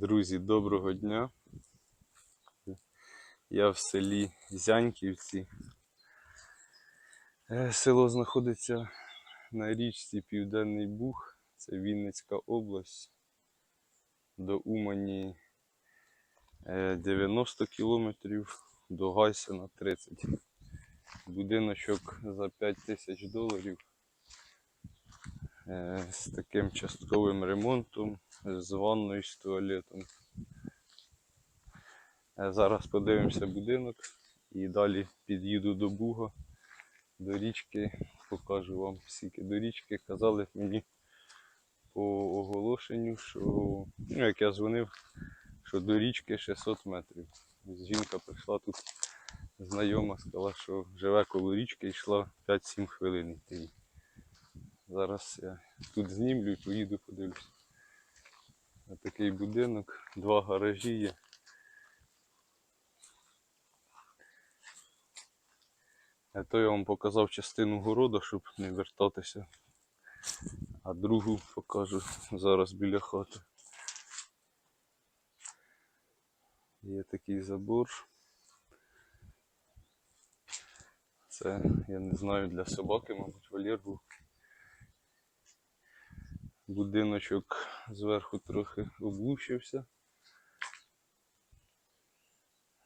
Друзі, доброго дня. Я в селі Зяньківці. Е, Село знаходиться на річці Південний Буг, це Вінницька область. До Умані е, 90 кілометрів, до Гайсена 30. Будиночок за 5 тисяч доларів е, з таким частковим ремонтом, з ванною, з туалетом. Е, Зараз подивимося будинок і далі під'їду до Буга, до річки, покажу вам скільки до річки. Казали мені по оголошенню, що ну, як я дзвонив, що до річки 600 метрів. Жінка прийшла тут знайома, сказала, що живе коло річки, йшла 5-7 хвилин йти. Зараз я тут знімлю і поїду подивлюсь. Такий будинок, два гаражі є. А то я вам показав частину городу, щоб не вертатися. А другу покажу зараз біля хати. Є такий забор. Це, я не знаю, для собаки, мабуть, вольєр був. Будиночок зверху трохи облущився.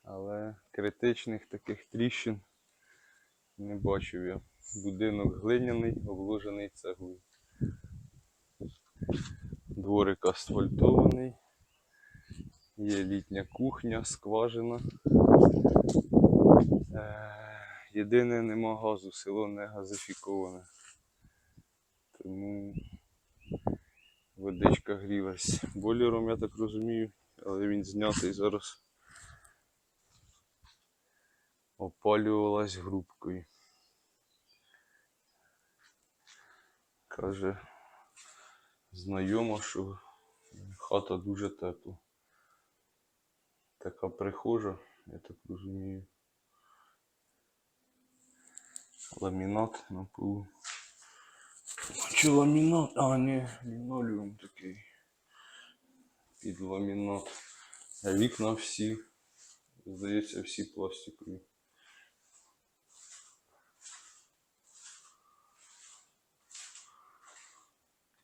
Але критичних таких тріщин не бачив я. Будинок глиняний, обложений цеглою. Дворик асфальтований. Є літня кухня, скважина. Е, Єдине нема газу, село не газифіковане. Тому водичка грілась бойлером, я так розумію, але він знятий зараз. Опалювалась грубкою. Каже, знайома, що хата дуже тепла. Така прихожа, я так розумію. Ламінат на полу. Чи ламінат? А, не, лінолеум такий. Під ламінат. А вікна всі, здається, всі пластикові.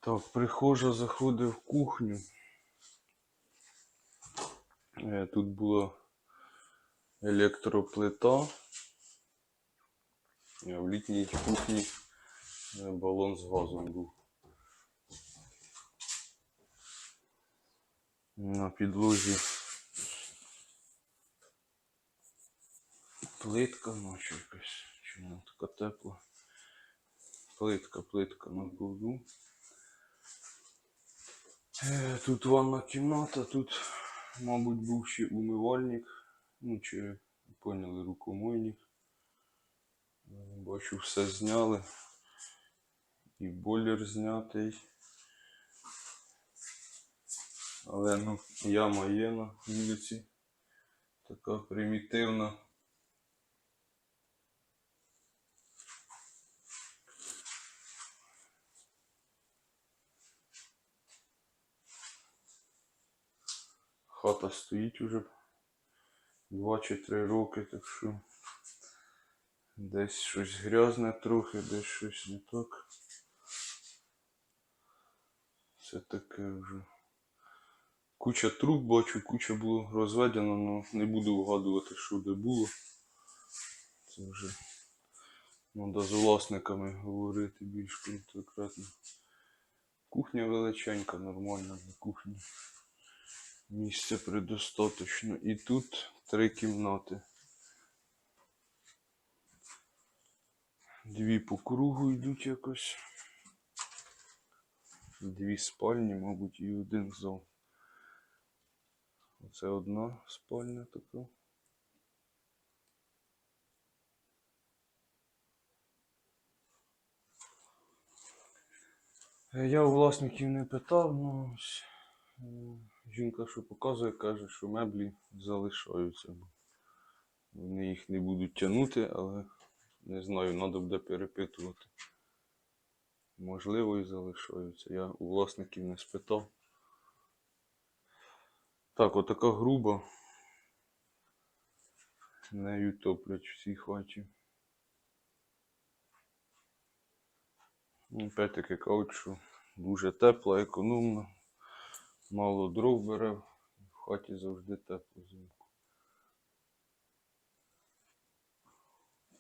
Так, прихожа заходить в кухню. Е, Тут була електроплита. В літній кухні балон з газом був. На підлозі плитка, наче якась, чи вона така тепла. Плитка, плитка на полу. Е, Тут ванна кімната, тут, мабуть, був ще умивальник. Ну, чи поняли, рукомойник. Е, Бачу, все зняли. І бойлер знятий. Але ну, яма є на вулиці. Така примітивна. Хата стоїть уже 2 чи 3 роки, так що десь щось грязне трохи, десь щось не так. Все таке вже. Куча труб бачу, куча було розведено, але не буду вгадувати, що де було. Це вже треба з власниками говорити більш конкретно. Кухня величенька, нормальна на кухні. Місця предостаточно. І тут три кімнати. Дві по кругу йдуть якось. Дві спальні, мабуть, і один зал. Оце одна спальня така. Е, Я у власників не питав, ну ось, е, жінка, що показує, каже, що меблі залишаються. Вони їх не будуть тягнути, але не знаю, треба буде перепитувати. Можливо, і залишаються. Я у власників не спитав. Так, отака груба. Нею топлять в цій хаті. Ну, Опять-таки що дуже тепла, економна. Мало дров бере. В хаті завжди тепло взимку.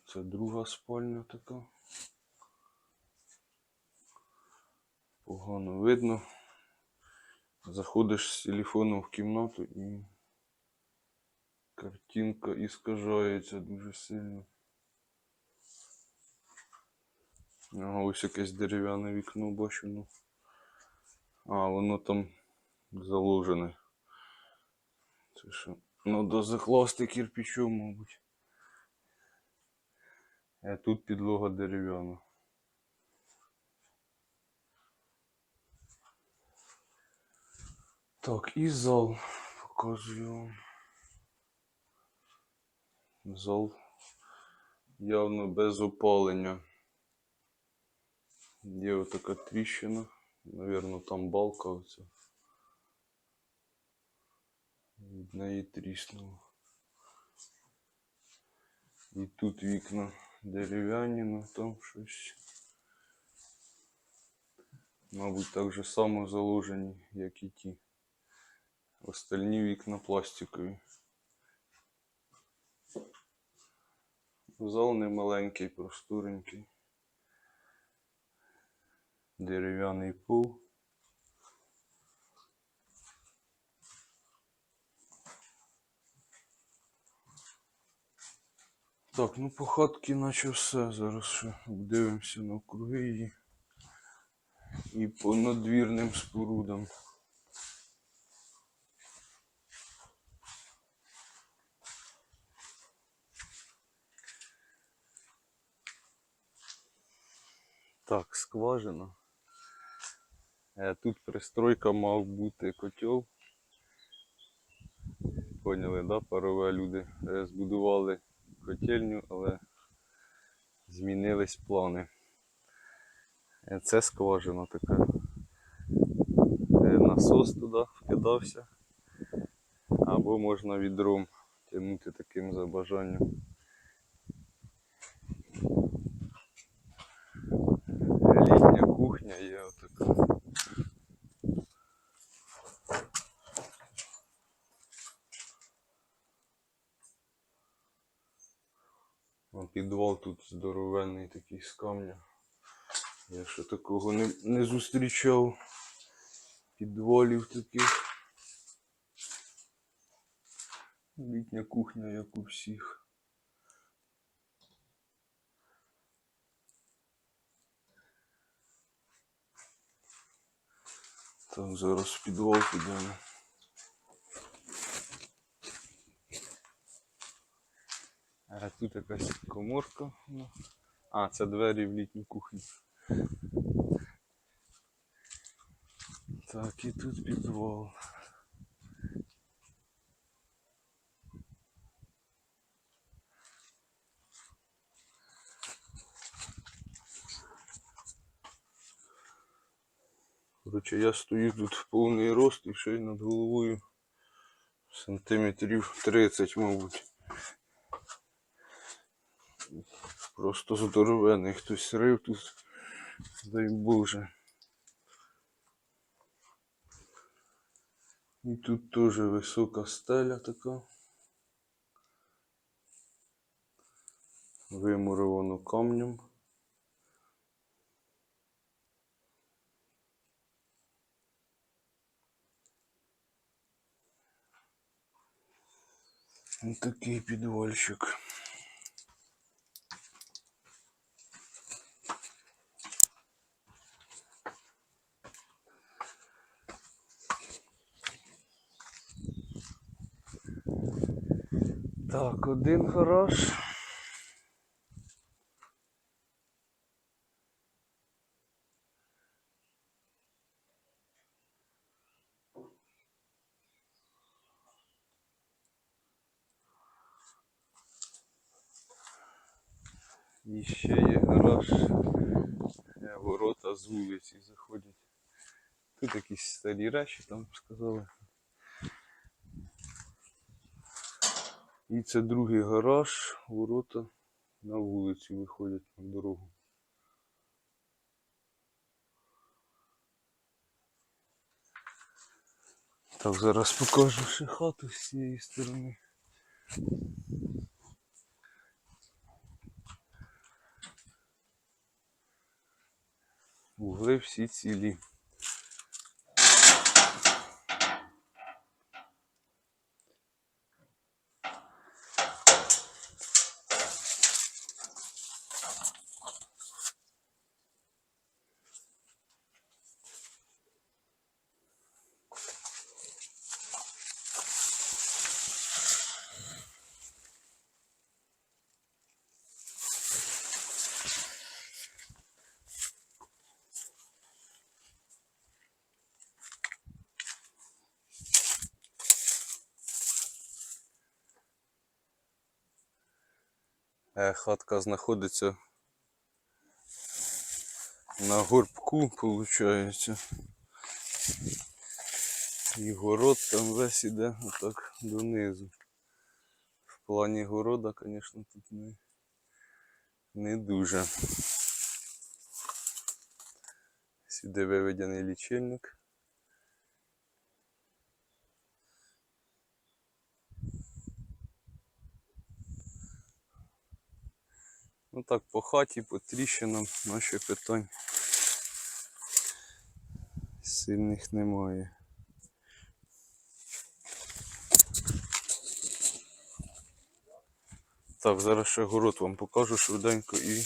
Це друга спальня така. Погано видно. Заходиш з телефоном в кімнату і картинка іскажається дуже сильно. Ага, ось якесь дерев'яне вікно бачу. Ну. А, воно там заложене. Це що? Надо закласти кирпичом, мабуть. А тут підлога дерев'яна. Так, і зал показую. Зал явно без опалення. Є отака тріщина. Навірно, там балка оця. Від неї тріснуло. І тут вікна дерев'яні, ну там щось. Мабуть, так же само заложені, як і ті. Остальні вікна пластикові. Зал не маленький, просторенький. Дерев'яний пол. Так, ну по хатці наче все. Зараз ще дивимося навкруги її. І по надвірним спорудам. Так, скважина. Е, Тут пристройка мав бути котел. Поняли, да? Парове люди е, збудували котельню, але змінились плани. Е, Це скважина така. Насос туди вкидався. Або можна відром тягнути таким за бажанням. Літня кухня є отака. Підвал тут здоровенний такий з камня. Я ще такого не, не зустрічав. Підвалів таких. Літня кухня, як у всіх. Так, зараз в підвал підемо. А тут якась коморка. ну. А, це двері в літню кухню. Так, і тут підвал. Коротше, я стою тут в повний рост і ще й над головою сантиметрів 30, мабуть. Просто здоровений хтось рив тут. Дай Боже. І тут теж висока стеля така. Вимуровано камнем. Ось такий підвальчик. Так, один гараж. І ще є гараж. Е, Ворота з вулиці заходять. Тут якісь старі речі, там сказали. І це другий гараж, ворота на вулицю виходять на дорогу. Так, зараз покажу ще хату з цієї сторони. Угли всі цілі. Хатка знаходиться на горбку, виходить. І город там весь іде отак донизу. В плані города, звісно, тут не, не дуже. Сюди виведений лічильник. Ну так, по хаті, по тріщинам наші питань сильних немає. Так, зараз ще город вам покажу швиденько і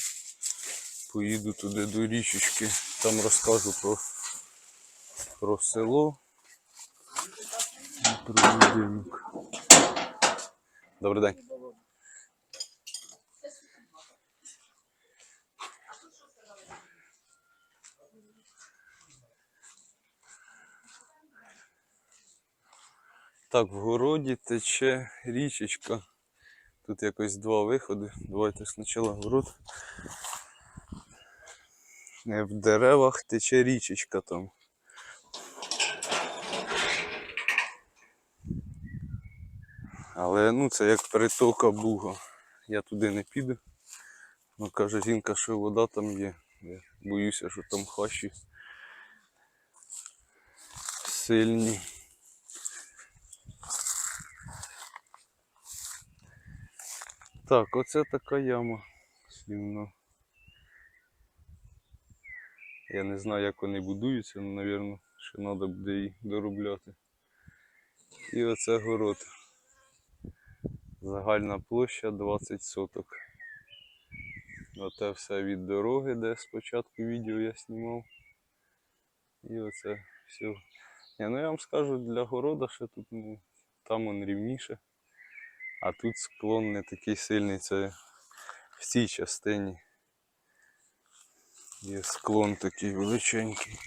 поїду туди до річечки. Там розкажу про, про село і про будинок. Добрий день. Так, в городі тече річечка. Тут якось два виходи. Давайте спочатку город. Е, В деревах тече річечка там. Але ну це як перетока буга. Я туди не піду. Ну каже жінка, що вода там є. Я боюся, що там хащі сильні. Так, оце така яма слівно. Я не знаю, як вони будуються, але, мабуть, ще треба буде її доробляти. І оце город. Загальна площа 20 соток. Оце все від дороги, де спочатку відео я знімав. І оце все. Ні, ну я вам скажу, для города ще тут ну, там он рівніше. А тут склон не такий сильний, це в цій частині. Є склон такий величенький.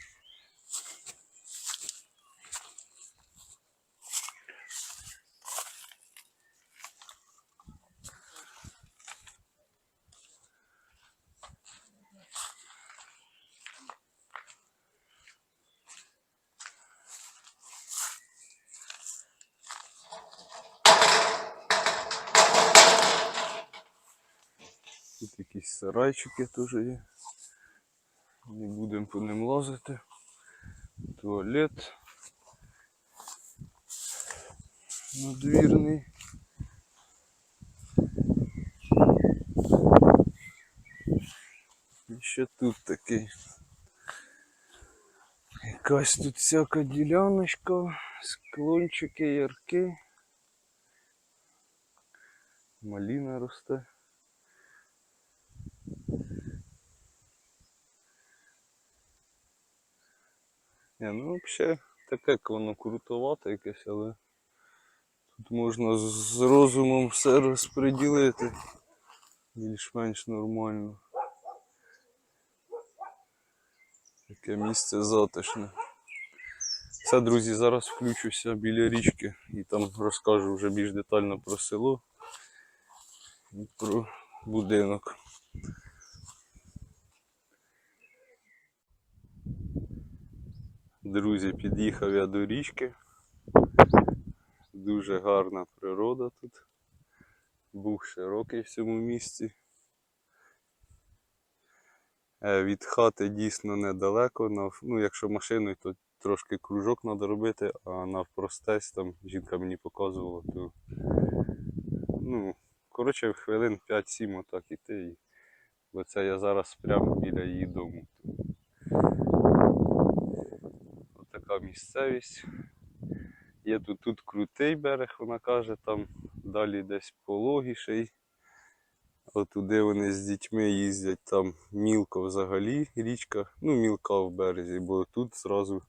Тут якісь сарайчики теж є. Не будемо по ним лазити. Туалет. Надвірний. І ще тут такий. Якась тут всяка діляночка, склончики, ярки. Маліна росте. Ні, ну взагалі таке як воно крутовате якесь, але тут можна з розумом все розподілити більш-менш нормально. Таке місце затишне. Все, друзі, зараз включуся біля річки і там розкажу вже більш детально про село і про будинок. Друзі, під'їхав я до річки. Дуже гарна природа тут. був широкий в цьому місці. Е, Від хати дійсно недалеко. Ну, якщо машиною, то трошки кружок треба робити, а навпростець там жінка мені показувала, то ну, коротше, хвилин 5-7 отак іти. Бо це я зараз прямо біля її дому. Така місцевість. Є тут, тут крутий берег, вона каже, там далі десь пологіший. Отуди вони з дітьми їздять, там мілко взагалі річка, ну мілка в березі, бо тут зразу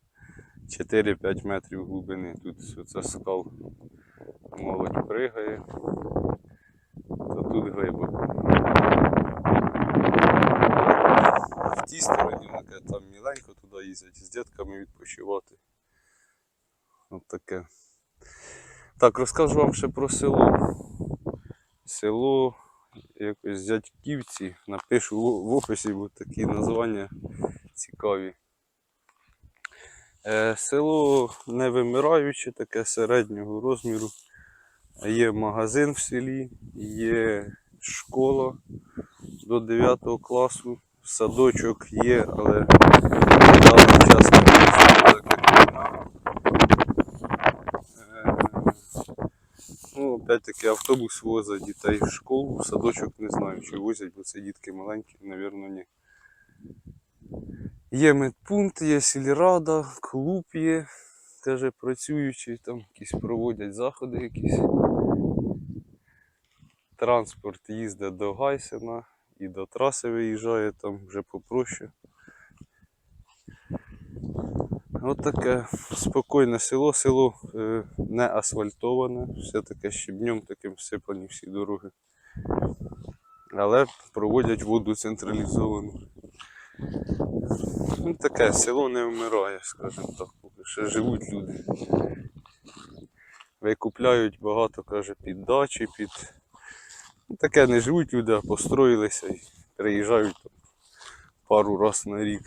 4-5 метрів глибини. Тут оце скал молодь пригає, то тут глибоко. В тій стороні там міленько туди їздять з дітками відпочивати. От таке. Так, розкажу вам ще про село. Село якось дядьківці. Напишу в в описі, бо такі названня цікаві. Е, село не вимираюче, таке середнього розміру. Є магазин в селі, є школа до 9 класу, садочок є, але даний час не Ну, опять-таки автобус возить дітей в школу, в садочок не знаю, чи возять, бо це дітки маленькі, напевно, ні. Є медпункт, є сільрада, клуб є, теж працюючий, там якісь проводять заходи якісь. Транспорт їздить до Гайсена і до траси виїжджає, там вже попроще. От таке спокійне село, село е, не асфальтоване, все таке щебнем таким всипані всі дороги. Але проводять воду централізовану. Ну, таке село не вмирає, скажімо так, поки ще живуть люди. Викупляють багато, каже, під дачі, під. Таке не живуть люди, а построїлися і приїжджають там пару раз на рік.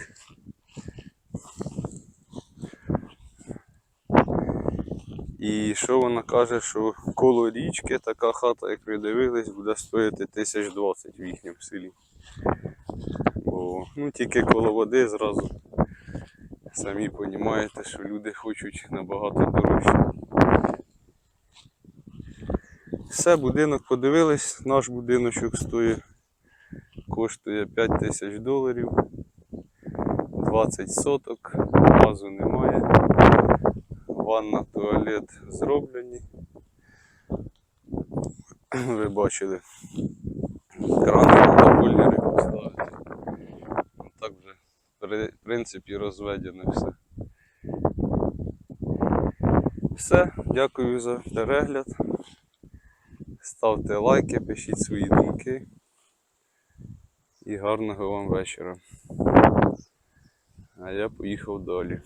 І що вона каже, що коло річки така хата, як ви дивились, буде тисяч двадцять в їхньому селі. Бо ну, тільки коло води зразу самі розумієте, що люди хочуть набагато дорожче. Все, будинок подивились, наш будиночок стоїть, коштує 5 тисяч доларів, 20 соток, газу немає ванна, туалет зроблені. Ви бачили. Крани та бойлери поставити. Ну, Так вже, в принципі, розведене все. Все, дякую за перегляд. Ставте лайки, пишіть свої думки. І гарного вам вечора. А я поїхав далі.